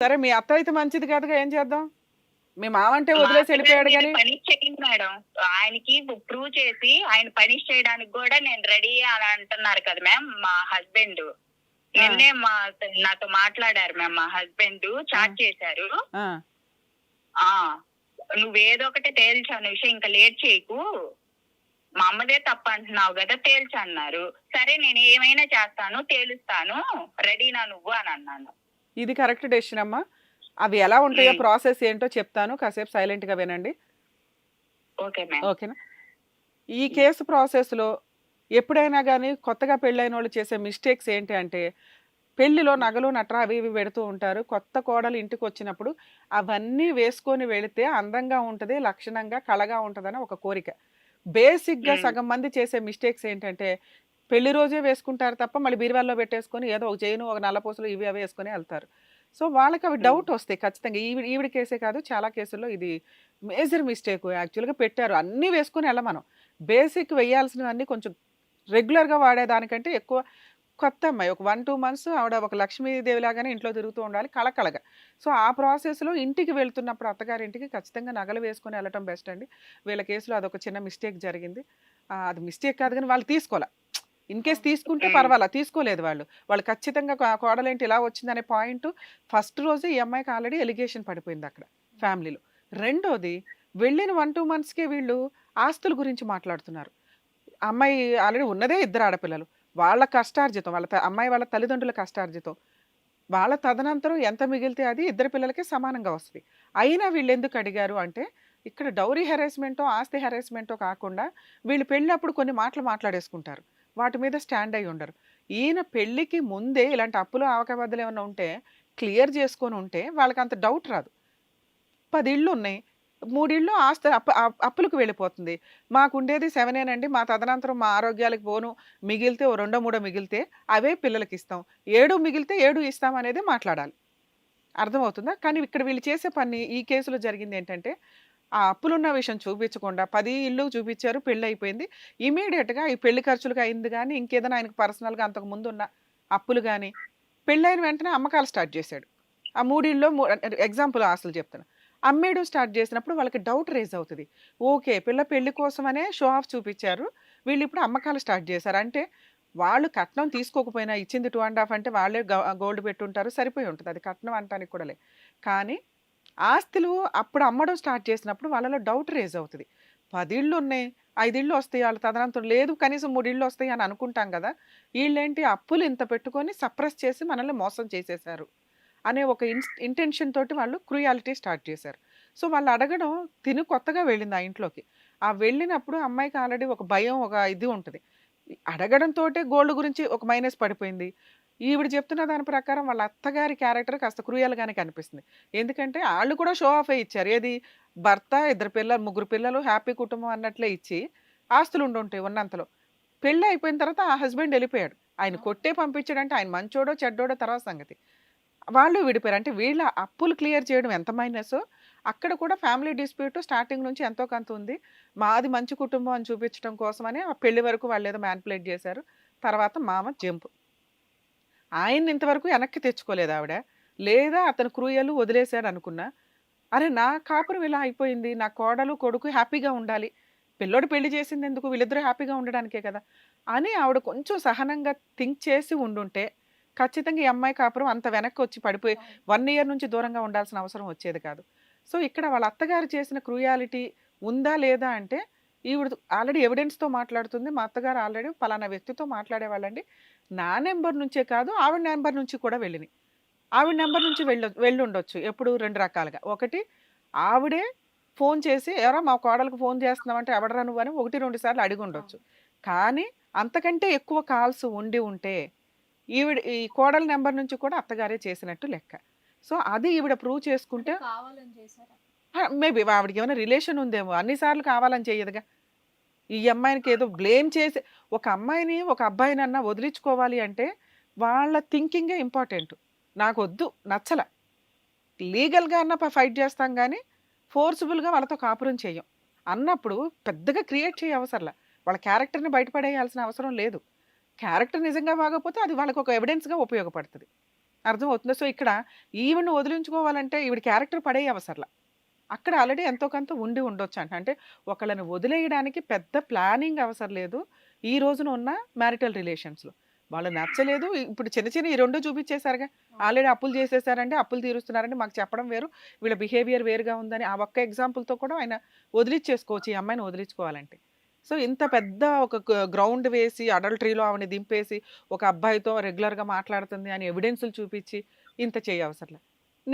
సరే మీ అత్త అయితే మంచిది కాదుగా ఏం చేద్దాం? మీ మామ అంటే వదిలేసి వెళ్ళిపోయాడు కానీ పని చేయండి మేడం. ఆయనకి ప్రూవ్ చేసి ఆయన పనిష్ చేయడానికి కూడా నేను రెడీ అని అంటున్నారు కదా మ్యామ్ మా హస్బెండ్ నిన్నే మా నాతో మాట్లాడారు మ్యామ్ మా హస్బెండ్ చాట్ చేశారు. ఆ, నువ్వేదో ఒకటి తేల్చు అన్న విషయం ఇంకా లేట్ చేయకు. మా అమ్మదే తప్ప అంటున్నావు కదా తేల్చు అన్నారు. సరే నేను ఏమైనా చేస్తాను తేలుస్తాను. రెడీనా నువ్వు అని అన్నాను. ఇది కరెక్ట్ డెసిషన్ అమ్మా. అవి ఎలా ఉంటాయో మ్మ్. ప్రాసెస్ ఏంటో చెప్తాను. కాసేపు సైలెంట్గా వినండి ఓకేనా? ఈ కేసు ప్రాసెస్లో ఎప్పుడైనా కానీ కొత్తగా పెళ్ళైన వాళ్ళు చేసే మిస్టేక్స్ ఏంటి అంటే పెళ్ళిలో నగలు నట్ర అవి ఇవి పెడుతూ ఉంటారు. కొత్త కోడలు ఇంటికి వచ్చినప్పుడు అవన్నీ వేసుకొని వెళితే అందంగా ఉంటుంది లక్షణంగా కళగా ఉంటుందని ఒక కోరిక. బేసిక్గా మ్మ్. సగం మంది చేసే మిస్టేక్స్ ఏంటంటే పెళ్ళి రోజే వేసుకుంటారు తప్ప మళ్ళీ బీరువాల్లో పెట్టేసుకొని ఏదో ఒక జైను ఒక నల్లపూసలు ఇవి అవి వేసుకొని వెళ్తారు. సో వాళ్ళకి అవి. డౌట్ వస్తాయి ఖచ్చితంగా. ఈవిడ ఈవిడ కేసే కాదు చాలా కేసుల్లో ఇది మేజర్ మిస్టేక్ యాక్చువల్గా పెట్టారు. అన్నీ వేసుకొని వెళ్ళమనం బేసిక్ వేయాల్సినవన్నీ కొంచెం రెగ్యులర్గా వాడేదానికంటే ఎక్కువ కొత్త అమ్మాయి. ఒక వన్ టూ మంత్స్ ఆవిడ ఒక లక్ష్మీదేవి లాగానే ఇంట్లో తిరుగుతూ ఉండాలి కళకళగా. సో ఆ ప్రాసెస్లో ఇంటికి వెళ్తున్నప్పుడు అత్తగారింటికి ఖచ్చితంగా నగలు వేసుకొని వెళ్ళటం బెస్ట్ అండి. వీళ్ళ కేసులో అదొక చిన్న మిస్టేక్ జరిగింది. అది మిస్టేక్ కాదు కానీ వాళ్ళు తీసుకోలే ఇన్ కేస్ తీసుకుంటే. పర్వాలా తీసుకోలేదు వాళ్ళు. వాళ్ళు ఖచ్చితంగా కోడలేంటి ఇలా వచ్చిందనే పాయింట్ ఫస్ట్ రోజు ఈ అమ్మాయికి ఆల్రెడీ ఎలిగేషన్ పడిపోయింది అక్కడ ఫ్యామిలీలో. రెండోది వెళ్ళిన వన్ టూ మంత్స్కే వీళ్ళు ఆస్తుల గురించి మాట్లాడుతున్నారు. అమ్మాయి ఆల్రెడీ ఉన్నదే ఇద్దరు ఆడపిల్లలు. వాళ్ళ కష్టార్జితం వాళ్ళ అమ్మాయి వాళ్ళ తల్లిదండ్రుల కష్టార్జితం. వాళ్ళ తదనంతరం ఎంత మిగిలితే అది ఇద్దరు పిల్లలకి సమానంగా వస్తుంది. అయినా వీళ్ళు ఎందుకు అడిగారు అంటే ఇక్కడ డౌరీ హెరాస్మెంటో ఆస్తి హెరాస్మెంటో కాకుండా వీళ్ళు పెళ్ళినప్పుడు కొన్ని మాటలు మాట్లాడేసుకుంటారు. వాటి మీద స్టాండ్ అయి ఉండరు. ఈయన పెళ్ళికి ముందే ఇలాంటి అప్పులు ఆవకబద్దలు ఏమైనా ఉంటే క్లియర్ చేసుకొని ఉంటే వాళ్ళకి అంత డౌట్ రాదు. పది ఇళ్ళు ఉన్నాయి. మూడిళ్ళు ఆస్తి అప్పు అప్- అప్పులకు వెళ్ళిపోతుంది. మాకు ఉండేది సెవెనేనండి. మా తదనంతరం మా ఆరోగ్యాలకు పోను. మిగిలితే ఓ రెండో మూడో మిగిలితే అవే పిల్లలకి ఇస్తాం. ఏడు మిగిలితే ఏడు ఇస్తాం అనేది మాట్లాడాలి. అర్థమవుతుందా? కానీ ఇక్కడ వీళ్ళు చేసే పని ఈ కేసులో జరిగింది ఏంటంటే ఆ అప్పులున్న విషయం చూపించకుండా పది ఇల్లు చూపించారు పెళ్ళి అయిపోయింది ఇమీడియట్గా ఈ పెళ్ళి ఖర్చులుగా అయింది కానీ ఇంకేదైనా ఆయనకు పర్సనల్గా అంతకు ముందు ఉన్న అప్పులు కానీ పెళ్ళైన వెంటనే అమ్మకాలు స్టార్ట్ చేశాడు. ఆ మూడిల్లో ఎగ్జాంపుల్ ఆశలు చెప్తాను అమ్మేయడం స్టార్ట్ చేసినప్పుడు వాళ్ళకి డౌట్ రేజ్ అవుతుంది. ఓకే పిల్ల పెళ్ళి కోసమనే షో ఆఫ్ చూపించారు. వీళ్ళు ఇప్పుడు అమ్మకాలు స్టార్ట్ చేశారు. అంటే వాళ్ళు కట్నం తీసుకోకపోయినా ఇచ్చింది టూ అండ్ హాఫ్ అంటే వాళ్ళే గోల్డ్ పెట్టుంటారు. సరిపోయి ఉంటుంది. అది కట్నం అంటానికి కూడా లే కానీ ఆస్తులు అప్పుడు అమ్మడం స్టార్ట్ చేసినప్పుడు వాళ్ళలో డౌట్ రేజ్ అవుతుంది. పదిళ్ళు ఉన్నాయి ఐదిళ్ళు వస్తాయి వాళ్ళ తదనంతరం లేదు కనీసం మూడిళ్ళు వస్తాయి అని అనుకుంటాం కదా! వీళ్ళేంటి అప్పులు ఇంత పెట్టుకొని సప్రెస్ చేసి మనల్ని మోసం చేసేసారు అనే ఒక ఇంటెన్షన్ తోటి వాళ్ళు క్రూయాలిటీ స్టార్ట్ చేశారు. సో వాళ్ళు అడగడం తిను కొత్తగా వెళ్ళింది ఆ ఇంట్లోకి. ఆ వెళ్ళినప్పుడు అమ్మాయికి ఆల్రెడీ ఒక భయం ఒక ఇది ఉంటుంది. అడగడంతో గోల్డ్ గురించి ఒక మైనస్ పడిపోయింది. ఈవిడ చెప్తున్న దాని ప్రకారం వాళ్ళ అత్తగారి క్యారెక్టర్ కాస్త క్రూయల్గానే కనిపిస్తుంది. ఎందుకంటే వాళ్ళు కూడా షో ఆఫ్ ఇచ్చారు. ఏది? భర్త ఇద్దరు పిల్లలు ముగ్గురు పిల్లలు హ్యాపీ కుటుంబం అన్నట్లే ఇచ్చి ఆస్తులు ఉండుంటాయి ఉన్నంతలో. పెళ్ళి అయిపోయిన తర్వాత ఆ హస్బెండ్ వెళ్ళిపోయాడు. ఆయన కొట్టే పంపించాడంటే ఆయన మంచోడో చెడ్డోడో తర్వాత సంగతి. వాళ్ళు విడిపోయారు. అంటే వీళ్ళ అప్పులు క్లియర్ చేయడం ఎంత మైనస్? అక్కడ కూడా ఫ్యామిలీ డిస్ప్యూట్ స్టార్టింగ్ నుంచి ఎంతో కొంత ఉంది. మాది మంచి కుటుంబం అని చూపించడం కోసమని ఆ పెళ్ళి వరకు వాళ్ళు ఏదో మ్యాన్పులేట్ చేశారు. తర్వాత మామ జంపు. ఆయన్ని ఇంతవరకు వెనక్కి తెచ్చుకోలేదు ఆవిడ. లేదా అతను క్రూయలు వదిలేశాడు అనుకున్నా అరే నా కాపురం ఇలా అయిపోయింది. నా కోడలు కొడుకు హ్యాపీగా ఉండాలి. పిల్లోడు పెళ్ళి చేసింది ఎందుకు వీళ్ళిద్దరూ హ్యాపీగా ఉండడానికే కదా అని ఆవిడ కొంచెం సహనంగా థింక్ చేసి ఉండుంటే ఖచ్చితంగా ఈ అమ్మాయి కాపురం అంత వెనక్కి వచ్చి పడిపోయి వన్ ఇయర్ నుంచి దూరంగా ఉండాల్సిన అవసరం వచ్చేది కాదు. సో ఇక్కడ వాళ్ళ అత్తగారు చేసిన క్రూయాలిటీ ఉందా లేదా అంటే ఈవిడ ఆల్రెడీ ఎవిడెన్స్తో మాట్లాడుతుంది. మా అత్తగారు ఆల్రెడీ పలానా వ్యక్తితో మాట్లాడేవాళ్ళండి. నా నెంబర్ నుంచే కాదు ఆవిడ నెంబర్ నుంచి కూడా వెళ్ళినాయి ఆవిడ నెంబర్ నుంచి వెళ్ళ వెళ్ళి ఉండొచ్చు ఎప్పుడు రెండు రకాలుగా. ఒకటి ఆవిడే ఫోన్ చేసి ఎవరో మా కోడలకు ఫోన్ చేస్తున్నామంటే ఎవడరా నువ్వు అని ఒకటి రెండు సార్లు అడిగి ఉండొచ్చు కానీ అంతకంటే ఎక్కువ కాల్స్ ఉండి ఉంటే ఈవిడ ఈ కోడల నెంబర్ నుంచి కూడా అత్తగారే చేసినట్టు లెక్క. సో అది ఈవిడ ప్రూవ్ చేసుకుంటే మేబీ ఆవిడకి ఏమైనా రిలేషన్ ఉందేమో అన్నిసార్లు కావాలని చెయ్యదుగా ఈ అమ్మాయినికి ఏదో బ్లేమ్ చేసి ఒక అమ్మాయిని ఒక అబ్బాయినన్నా వదిలించుకోవాలి అంటే వాళ్ళ థింకింగే ఇంపార్టెంట్. నాకు వద్దు నచ్చల. లీగల్గా అన్న ఫైట్ చేస్తాం కానీ ఫోర్స్ఫుల్గా వాళ్ళతో కాపురం చేయం. అన్నప్పుడు పెద్దగా క్రియేట్ చేయ అవసరంలా. వాళ్ళ క్యారెక్టర్ని బయటపడేయాల్సిన అవసరం లేదు. క్యారెక్టర్ నిజంగా బాగపోతే అది వాళ్ళకి ఒక ఎవిడెన్స్గా ఉపయోగపడుతుంది. అర్థం అవుతుంది సో ఇక్కడ ఈవిడ్ని వదిలించుకోవాలంటే ఈవిడ క్యారెక్టర్ పడే అవసరంలా. అక్కడ ఆల్రెడీ ఎంతో కొంత ఉండి ఉండొచ్చు అంట అంటే ఒకళ్ళని వదిలేయడానికి పెద్ద ప్లానింగ్ అవసరం లేదు. ఈ రోజున ఉన్న మ్యారిటల్ రిలేషన్స్లో. వాళ్ళు నచ్చలేదు. ఇప్పుడు చిన్న చిన్న ఈ రెండు చూపించేశారుగా. ఆల్రెడీ అప్పులు చేసేసారంటే అప్పులు తీరుస్తున్నారంటే మాకు చెప్పడం వేరు. వీళ్ళ బిహేవియర్ వేరుగా ఉందని ఆ ఒక్క ఎగ్జాంపుల్తో కూడా ఆయన వదిలిచ్చేసుకోవచ్చు. ఈ అమ్మాయిని వదిలించుకోవాలంటే. సో ఇంత పెద్ద ఒక గ్రౌండ్ వేసి అడల్టరీలో ఆవిడ దింపేసి ఒక అబ్బాయితో రెగ్యులర్గా మాట్లాడుతుంది అని ఎవిడెన్సులు చూపించి ఇంత చేయవసరం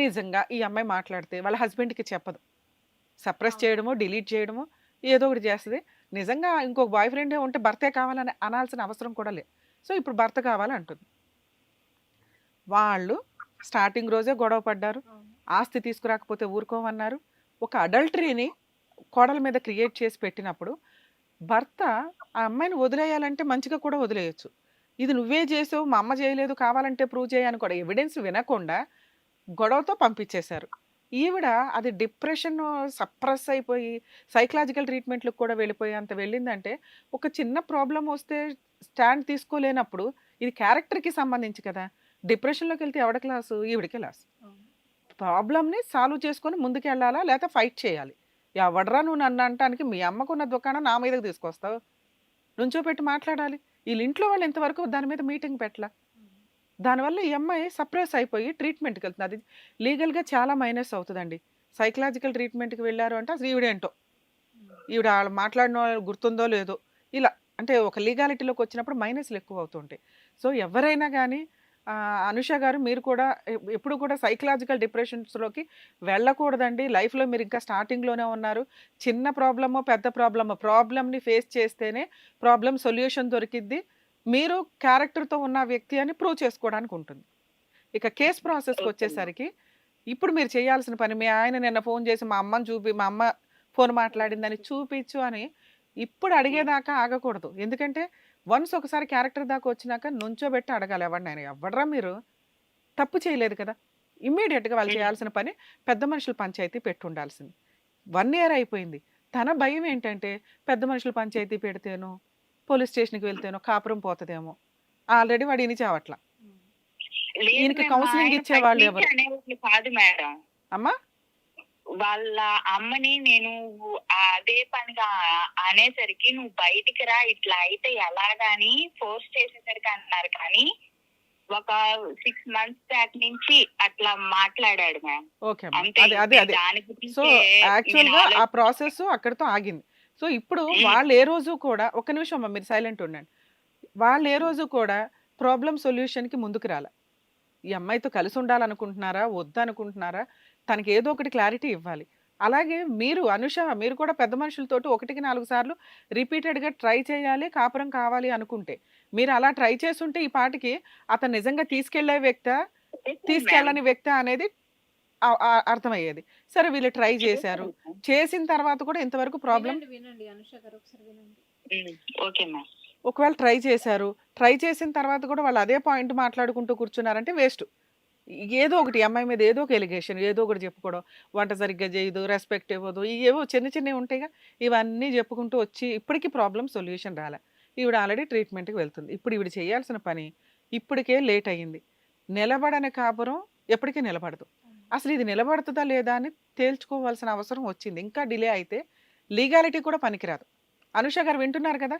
నిజంగా ఈ అమ్మాయి మాట్లాడితే వాళ్ళ హస్బెండ్కి చెప్పదు. సప్రెస్ చేయడమో డిలీట్ చేయడమో ఏదో ఒకటి చేస్తుంది. నిజంగా ఇంకొక బాయ్ ఫ్రెండే ఉంటే భర్తే కావాలని అనాల్సిన అవసరం కూడా లేదు. సో ఇప్పుడు భర్త కావాలి అంటుంది వాళ్ళు స్టార్టింగ్ రోజే గొడవ పడ్డారు. ఆస్తి తీసుకురాకపోతే ఊరుకోమన్నారు ఒక అడల్టరీని కోడల మీద క్రియేట్ చేసి పెట్టినప్పుడు భర్త ఆ అమ్మాయిని వదిలేయాలంటే మంచిగా కూడా వదిలేయచ్చు. ఇది నువ్వే చేసావు మా అమ్మ చేయలేదు కావాలంటే ప్రూవ్ చేయని కూడా ఎవిడెన్స్ వినకుండా గొడవతో పంపించేశారు. ఈవిడ అది డిప్రెషన్ సప్రెస్ అయిపోయి సైకలాజికల్ ట్రీట్మెంట్లకు కూడా వెళ్ళిపోయి అంత వెళ్ళిందంటే ఒక చిన్న ప్రాబ్లం వస్తే స్టాండ్ తీసుకోలేనప్పుడు ఇది క్యారెక్టర్కి సంబంధించి కదా డిప్రెషన్లోకి వెళ్తే ఎవడ క్లాసు? ఈవిడికి క్లాస్. ప్రాబ్లమ్ని సాల్వ్ చేసుకొని ముందుకు వెళ్ళాలా లేకపోతే ఫైట్ చేయాలి. ఎవడరా నువ్వు నన్ను అంటానికి మీ అమ్మకున్న దుకాణం నా మీదకి తీసుకొస్తావు? నుంచో పెట్టి మాట్లాడాలి. వీళ్ళ ఇంట్లో వాళ్ళు ఇంతవరకు దాని మీద మీటింగ్ పెట్టలా? దానివల్ల ఈ అమ్మాయి సప్రెస్ అయిపోయి ట్రీట్మెంట్కి వెళ్తుంది అది లీగల్గా చాలా మైనస్ అవుతుందండి. సైకలాజికల్ ట్రీట్మెంట్కి వెళ్ళారు అంటే అసలు ఈవిడేంటో ఈవిడ వాళ్ళు మాట్లాడిన వాళ్ళు గుర్తుందో లేదో. ఇలా అంటే ఒక లీగాలిటీలోకి వచ్చినప్పుడు మైనస్లు ఎక్కువ అవుతుంటాయి. సో ఎవరైనా కానీ అనుష గారు మీరు కూడా ఎప్- ఎప్పుడు కూడా సైకలాజికల్ డిప్రెషన్స్లోకి వెళ్ళకూడదండి. లైఫ్లో మీరు ఇంకా స్టార్టింగ్లోనే ఉన్నారు. చిన్న ప్రాబ్లమో పెద్ద ప్రాబ్లమో ప్రాబ్లమ్ని ఫేస్ చేస్తేనే ప్రాబ్లం సొల్యూషన్ దొరికిద్ది. మీరు క్యారెక్టర్తో ఉన్న వ్యక్తి అని ప్రూవ్ చేసుకోవడానికి ఉంటుంది ఇక కేస్ ప్రాసెస్కి వచ్చేసరికి ఇప్పుడు మీరు చేయాల్సిన పని మీ ఆయన నిన్న ఫోన్ చేసి మా అమ్మని చూపి మా అమ్మ ఫోన్ మాట్లాడిందని చూపించు అని ఇప్పుడు అడిగేదాకా ఆగకూడదు. ఎందుకంటే వన్స్ ఒకసారి క్యారెక్టర్ దాకా వచ్చినాక నుంచోబెట్టి అడగాలి ఎవరిని ఆయన ఎవడరా మీరు? తప్పు చేయలేదు కదా. ఇమ్మీడియట్గా వాళ్ళు. చేయాల్సిన పని పెద్ద మనుషుల పంచాయతీ పెట్టి ఉండాల్సింది వన్ ఇయర్ అయిపోయింది. తన భయం ఏంటంటే పెద్ద మనుషుల పంచాయతీ పెడితేనో పోలీస్ స్టేషన్కి వెళ్తేనో కాపురం పోతుందేమో. ఆల్రెడీ వాడు ఇని చావట్లా. ఈయనకి ఆయన ఇచ్చేవాళ్ళు ఎవరు? కాదు మేడం. అమ్మా? వాళ్ళ అమ్మని నేను అదే పనిగా అనేసరికి నువ్వు బయటికి రా ఇట్లా అయితే ఎలాగని ఫోర్స్ చేసేసరికి అన్నారు. కానీ ఒక సిక్స్ మంత్స్ బ్యాక్ నుంచి అట్లా మాట్లాడాడు మ్యామ్. ఓకే అదే అదే సో గురించే యాక్చువల్గా ఆ ప్రాసెస్ అక్కడితో ఆగింది. సో ఇప్పుడు. వాళ్ళు ఏ రోజు కూడా ఒక్క నిమిషం అమ్మా మీరు సైలెంట్ ఉండండి. వాళ్ళు ఏ రోజు కూడా ప్రాబ్లం సొల్యూషన్కి ముందుకు రాల ఈ అమ్మాయితో కలిసి ఉండాలనుకుంటున్నారా? వద్దనుకుంటున్నారా? తనకి ఏదో ఒకటి క్లారిటీ ఇవ్వాలి. అలాగే మీరు అనుష మీరు కూడా పెద్ద మనుషులతోటి ఒకటికి నాలుగు సార్లు రిపీటెడ్గా ట్రై చేయాలి కాపురం కావాలి అనుకుంటే. మీరు అలా ట్రై చేస్తుంటే ఈ పాటికి అతను నిజంగా తీసుకెళ్ళే వ్యక్తి? తీసుకెళ్ళని వ్యక్తి అనేది అర్థమయ్యేది. సరే వీళ్ళు ట్రై చేశారు. చేసిన తర్వాత కూడా ఇంతవరకు ప్రాబ్లం వినండి, వినండి. అనుష గారు ఒకసారి వినండి. Um, okay ma'am. ఒకవేళ ట్రై చేశారు. ట్రై చేసిన తర్వాత కూడా వాళ్ళు అదే పాయింట్ మాట్లాడుకుంటూ కూర్చున్నారంటే వేస్ట్. ఏదో ఒకటి అమ్మాయి మీద ఏదో ఒక ఎలిగేషన్ ఏదో ఒకటి చెప్పుకోవడం. వంట సరిగ్గా చేయదు రెస్పెక్ట్ ఇవ్వదు. ఏవో చిన్న చిన్నవి ఉంటాయిగా. ఇవన్నీ చెప్పుకుంటూ వచ్చి ఇప్పటికీ ప్రాబ్లం సొల్యూషన్ రాలే. ఈవిడ ఆల్రెడీ ట్రీట్మెంట్కి వెళ్తుంది. ఇప్పుడు ఈవిడ చేయాల్సిన పని ఇప్పటికే లేట్ అయ్యింది. నిలబడని కాపురం ఎప్పటికీ నిలబడదు. అసలు ఇది నిలబడుతుందా లేదా అని తేల్చుకోవాల్సిన అవసరం వచ్చింది. ఇంకా డిలే అయితే లీగాలిటీ కూడా పనికిరాదు. అనుష గారు వింటున్నారు కదా?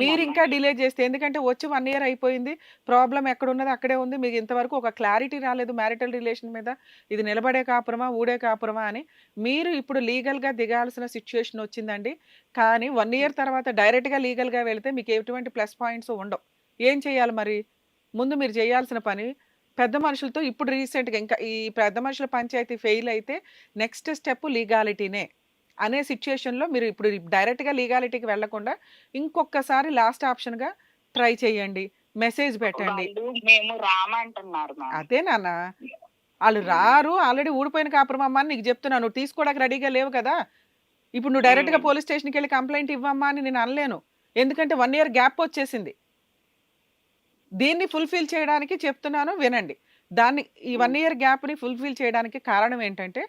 మీరు ఇంకా. డిలే చేస్తే ఎందుకంటే వచ్చి వన్ ఇయర్ అయిపోయింది. ప్రాబ్లం ఎక్కడ ఉన్నది అక్కడే ఉంది. మీకు ఇంతవరకు ఒక క్లారిటీ రాలేదు మ్యారిటల్ రిలేషన్ మీద. ఇది నిలబడే కాపురమా? ఊడే కాపురమా? అని మీరు ఇప్పుడు లీగల్గా దిగాల్సిన సిచ్యుయేషన్ వచ్చిందండి. కానీ వన్ ఇయర్ తర్వాత డైరెక్ట్గా లీగల్గా వెళితే మీకు ఎటువంటి ప్లస్ పాయింట్స్ ఉండవు. ఏం చేయాలి మరి? ముందు మీరు చేయాల్సిన పని పెద్ద మనుషులతో ఇప్పుడు రీసెంట్గా ఇంకా ఈ పెద్ద మనుషుల పంచాయతీ ఫెయిల్ అయితే నెక్స్ట్ స్టెప్ లీగాలిటీనే అనే సిచ్యుయేషన్లో మీరు ఇప్పుడు డైరెక్ట్గా లీగాలిటీకి వెళ్ళకుండా ఇంకొకసారి లాస్ట్ ఆప్షన్గా ట్రై చేయండి. మెసేజ్ పెట్టండి. మేము రామంటున్నారు అదే నాన్న. వాళ్ళు రారు ఆల్రెడీ ఊడిపోయిన కాపురం అమ్మ అని నీకు చెప్తున్నాను నువ్వు తీసుకోవడానికి రెడీగా లేవు కదా. ఇప్పుడు నువ్వు డైరెక్ట్గా. పోలీస్ స్టేషన్కి వెళ్ళి కంప్లైంట్ ఇవ్వమ్మా అని నేను అనలేను. ఎందుకంటే వన్ ఇయర్ గ్యాప్ వచ్చేసింది. దీన్ని ఫుల్ఫిల్ చేయడానికి చెప్తున్నాను వినండి. దాన్ని ఈ వన్ ఇయర్ గ్యాప్ని ఫుల్ఫిల్ చేయడానికి కారణం ఏంటంటే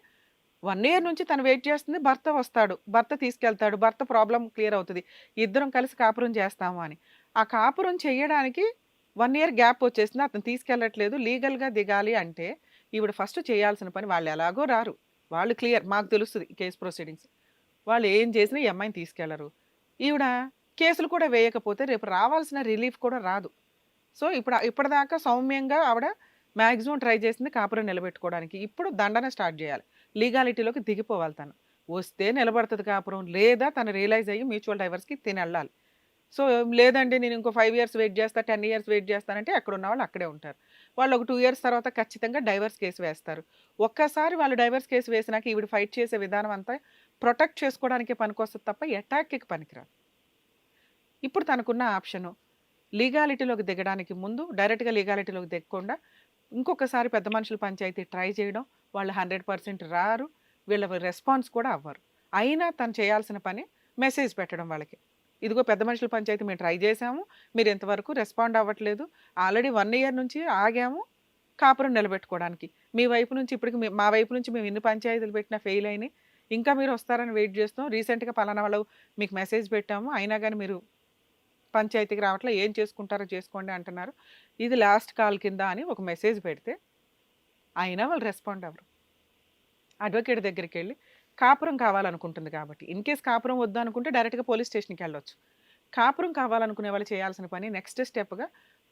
వన్ ఇయర్ నుంచి తను వెయిట్ చేస్తుంది భర్త వస్తాడు భర్త తీసుకెళ్తాడు భర్త ప్రాబ్లం క్లియర్ అవుతుంది ఇద్దరం కలిసి కాపురం చేస్తాము అని. ఆ కాపురం చేయడానికి వన్ ఇయర్ గ్యాప్ వచ్చేసింది అతను తీసుకెళ్ళట్లేదు లీగల్గా దిగాలి అంటే ఈవిడ ఫస్ట్ చేయాల్సిన పని వాళ్ళు ఎలాగో రారు. వాళ్ళు క్లియర్ మాకు తెలుస్తుంది కేసు ప్రొసీడింగ్స్. వాళ్ళు ఏం చేసినా ఈ అమ్మాయిని తీసుకెళ్ళరు. ఈవిడ కేసులు కూడా వేయకపోతే రేపు రావాల్సిన రిలీఫ్ కూడా రాదు. సో ఇప్పుడు ఇప్పటిదాకా సౌమ్యంగా ఆవిడ మ్యాక్సిమం ట్రై చేసింది కాపురం నిలబెట్టుకోవడానికి. ఇప్పుడు దండన స్టార్ట్ చేయాలి. లీగాలిటీలోకి దిగిపోవాలి తను. వస్తే నిలబడుతుంది కాపురం లేదా తను రియలైజ్ అయ్యి మ్యూచువల్ డైవర్స్కి తిని వెళ్ళాలి సో లేదండి నేను ఇంకో ఫైవ్ ఇయర్స్ వెయిట్ చేస్తా టెన్ ఇయర్స్ వెయిట్ చేస్తానంటే అక్కడ ఉన్న వాళ్ళు అక్కడే ఉంటారు. వాళ్ళు ఒక టూ ఇయర్స్ తర్వాత ఖచ్చితంగా డైవర్స్ కేసు వేస్తారు. ఒక్కసారి వాళ్ళు డైవర్స్ కేసు వేసినాక ఈవిడ ఫైట్ చేసే విధానం అంతా ప్రొటెక్ట్ చేసుకోవడానికి పనికొస్తుంది తప్ప అటాక్కి పనికిరాదు. ఇప్పుడు తనకున్న ఆప్షను లీగాలిటీలోకి దిగడానికి ముందు డైరెక్ట్గా లీగాలిటీలోకి దిగకుండా ఇంకొకసారి పెద్ద మనుషుల పంచాయతీ ట్రై చేయడం వాళ్ళు హండ్రెడ్ పర్సెంట్ రారు వీళ్ళ రెస్పాన్స్ కూడా అవ్వరు. అయినా తను చేయాల్సిన పని మెసేజ్ పెట్టడం వాళ్ళకి. ఇదిగో పెద్ద మనుషుల పంచాయతీ మేము ట్రై చేసాము మీరు ఇంతవరకు రెస్పాండ్ అవ్వట్లేదు ఆల్రెడీ వన్ ఇయర్ నుంచి ఆగాము కాపురం నిలబెట్టుకోవడానికి. మీ వైపు నుంచి ఇప్పటికి మా వైపు నుంచి మేము ఎన్ని పంచాయతీలు పెట్టినా ఫెయిల్ అయినాయి ఇంకా మీరు వస్తారని వెయిట్ చేస్తాం రీసెంట్గా పలానా వాళ్ళు మీకు మెసేజ్ పెట్టాము అయినా కానీ మీరు పంచాయతీకి రావట్లే ఏం చేసుకుంటారో చేసుకోండి అంటున్నారు. ఇది లాస్ట్ కాల్ కింద అని ఒక మెసేజ్ పెడితే అయినా వాళ్ళు రెస్పాండ్ అవ్వరు. అడ్వకేట్ దగ్గరికి వెళ్ళి కాపురం కావాలనుకుంటుంది కాబట్టి ఇన్ కేస్ కాపురం వద్దు అనుకుంటే డైరెక్ట్గా పోలీస్ స్టేషన్కి వెళ్ళొచ్చు. కాపురం కావాలనుకునే వాళ్ళు చేయాల్సిన పని నెక్స్ట్ స్టెప్గా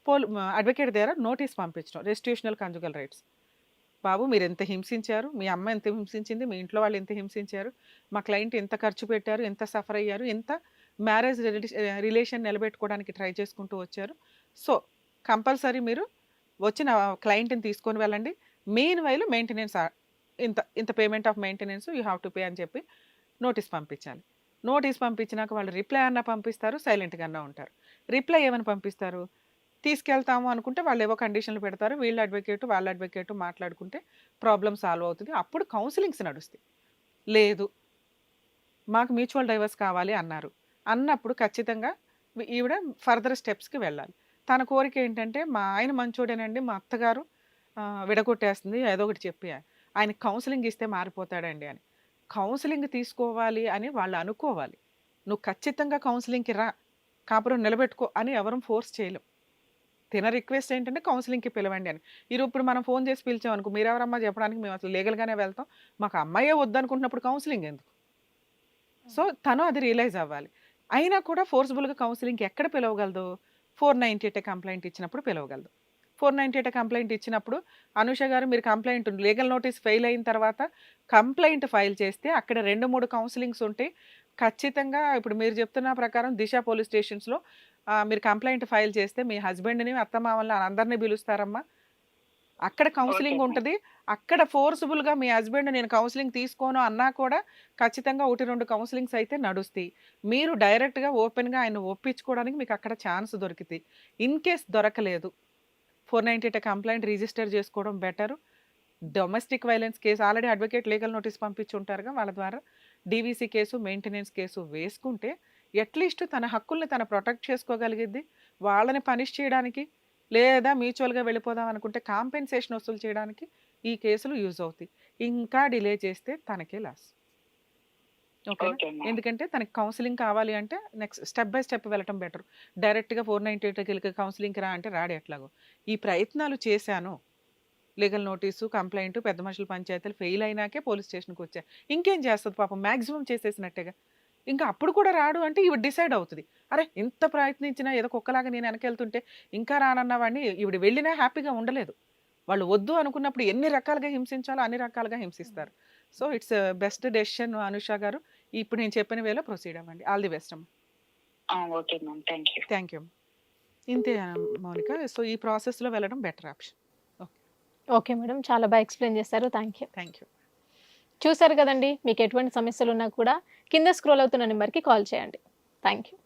పోల్ అడ్వకేట్ దగ్గర నోటీస్ పంపించడం రెస్టిట్యూషనల్ కంజుగల్ రైట్స్. బాబు మీరు ఎంత హింసించారు? మీ అమ్మ ఎంత హింసించింది? మీ ఇంట్లో వాళ్ళు ఎంత హింసించారు? మా క్లయింట్ ఎంత ఖర్చు పెట్టారు? ఎంత సఫర్ అయ్యారు? ఎంత మ్యారేజ్ రిలేషన్ నిలబెట్టుకోవడానికి ట్రై చేసుకుంటూ వచ్చారు. సో కంపల్సరీ మీరు వచ్చిన క్లయింట్ని తీసుకొని వెళ్ళండి. మెయిన్ వైలు మెయింటెనెన్స్ ఇంత ఇంత payment of maintenance you have to pay అని చెప్పి నోటీస్ పంపించాలి. నోటీస్ పంపించినాక వాళ్ళు రిప్లై అన్న పంపిస్తారు సైలెంట్గా అన్న ఉంటారు. రిప్లై ఏమని పంపిస్తారు? తీసుకెళ్తాము అనుకుంటే వాళ్ళు ఏవో కండిషన్లు పెడతారు వీళ్ళ అడ్వకేట్ వాళ్ళ అడ్వకేట్ మాట్లాడుకుంటే ప్రాబ్లం సాల్వ్ అవుతుంది. అప్పుడు కౌన్సిలింగ్స్ నడుస్తాయి. లేదు మాకు మ్యూచువల్ డైవర్స్ కావాలి అన్నారు. అన్నప్పుడు ఖచ్చితంగా ఈవిడ ఫర్దర్ స్టెప్స్కి వెళ్ళాలి. తన కోరిక ఏంటంటే మా ఆయన మంచోడేనండి మా అత్తగారు విడగొట్టేస్తుంది ఏదో ఒకటి చెప్పి ఆయన కౌన్సిలింగ్ ఇస్తే మారిపోతాడండి అని. కౌన్సిలింగ్ తీసుకోవాలి అని వాళ్ళు అనుకోవాలి. నువ్వు ఖచ్చితంగా కౌన్సిలింగ్కి రా కాపురం నిలబెట్టుకో అని ఎవరూ ఫోర్స్ చేయలేం. తిన రిక్వెస్ట్ ఏంటంటే కౌన్సిలింగ్కి పిలవండి అని. ఈరోజు ఇప్పుడు మనం ఫోన్ చేసి పిలిచాం అనుకో మీరెవరమ్మా చెప్పడానికి మేము అసలు లీగల్గానే వెళ్తాం. మాకు అమ్మాయే వద్దనుకుంటున్నప్పుడు కౌన్సిలింగ్ ఎందుకు? సో తను అది రియలైజ్ అవ్వాలి. అయినా కూడా ఫోర్స్ఫుల్గా కౌన్సిలింగ్కి ఎక్కడ పిలవగలదు? ఫోర్ నైంటీ ఎయిట్ కంప్లైంట్ ఇచ్చినప్పుడు పిలవగలదు. ఫోర్ నైంటీ ఎయిట్ కంప్లైంట్ ఇచ్చినప్పుడు అనుష గారు మీరు కంప్లైంట్ లీగల్ నోటీస్ ఫెయిల్ అయిన తర్వాత కంప్లైంట్ ఫైల్ చేస్తే అక్కడ రెండు మూడు కౌన్సిలింగ్స్ ఉంటే ఖచ్చితంగా ఇప్పుడు మీరు చెప్తున్న ప్రకారం దిశ పోలీస్ స్టేషన్స్లో మీరు కంప్లైంట్ ఫైల్ చేస్తే మీ హస్బెండ్ని అత్తమామల్ని అందరినీ పిలుస్తారమ్మా. అక్కడ కౌన్సిలింగ్. ఉంటుంది అక్కడ ఫోర్స్ఫుల్గా మీ హస్బెండ్ నేను కౌన్సిలింగ్ తీసుకోను అన్నా కూడా ఖచ్చితంగా ఒకటి రెండు కౌన్సిలింగ్స్ అయితే నడుస్తాయి. మీరు డైరెక్ట్గా ఓపెన్గా ఆయన ఒప్పించుకోవడానికి మీకు అక్కడ ఛాన్స్ దొరికింది ఇన్ కేస్ దొరకలేదు. Four ninety eight complaint register చేసుకోవడం better. Domestic violence case already advocate legal notice పంపించి ఉంటారుగా వాళ్ళ ద్వారా. డీవీసీ కేసు మెయింటెనెన్స్ కేసు వేసుకుంటే అట్లీస్ట్ తన హక్కుల్ని తను ప్రొటెక్ట్ చేసుకోగలిగిద్ది. వాళ్ళని పనిష్ చేయడానికి లేదా మ్యూచువల్గా వెళ్ళిపోదాం అనుకుంటే కాంపెన్సేషన్ వసూలు చేయడానికి ఈ కేసులు యూజ్ అవుతాయి. ఇంకా డిలే చేస్తే తనకే లాస్. ఓకే. ఎందుకంటే తనకి కౌన్సిలింగ్ కావాలి అంటే నెక్స్ట్ స్టెప్ బై స్టెప్ వెళ్ళటం బెటర్. డైరెక్ట్గా ఫోర్ నైంటీ ఎయిట్కి వెళ్ళి కౌన్సిలింగ్కి రా అంటే రాడు ఎట్లాగో. ఈ ప్రయత్నాలు చేశాను. లీగల్ నోటీసు కంప్లైంట్ పెద్ద మనుషుల పంచాయతీలు ఫెయిల్ అయినాకే పోలీస్ స్టేషన్కి వచ్చా. ఇంకేం చేస్తుంది పాపం? మ్యాక్సిమం చేసేసినట్టేగా. ఇంకా అప్పుడు కూడా రాడు అంటే ఇవి డిసైడ్ అవుతుంది. అరే ఇంత ప్రయత్నించినా ఏదో కుక్కలాగా నేను వెనకెళ్తుంటే ఇంకా రానన్న వాడిని ఈవిడ వెళ్ళినా హ్యాపీగా ఉండలేదు. వాళ్ళు వద్దు అనుకున్నప్పుడు ఎన్ని రకాలుగా హింసించాలో అన్ని రకాలుగా హింసిస్తారు. So it's best decision Anusha garu. ఇప్పుడు నేను చెప్పిన వేలో ప్రొసీడ్ అవ్వండి. ఆల్ ది బెస్ట్ అమ్మ. Okay thank you. Thank you. ఇంతే మౌనిక. సో ఈ ప్రాసెస్లో వెళ్ళడం బెటర్ ఆప్షన్. Okay madam. చాలా బాగా ఎక్స్ప్లెయిన్ చేశారు. Thank you. Thank you. చూసారు కదండి. మీకు ఎటువంటి సమస్యలు ఉన్నా కూడా కింద స్క్రోల్ అవుతున్న నెంబర్కి కాల్ చేయండి. Thank you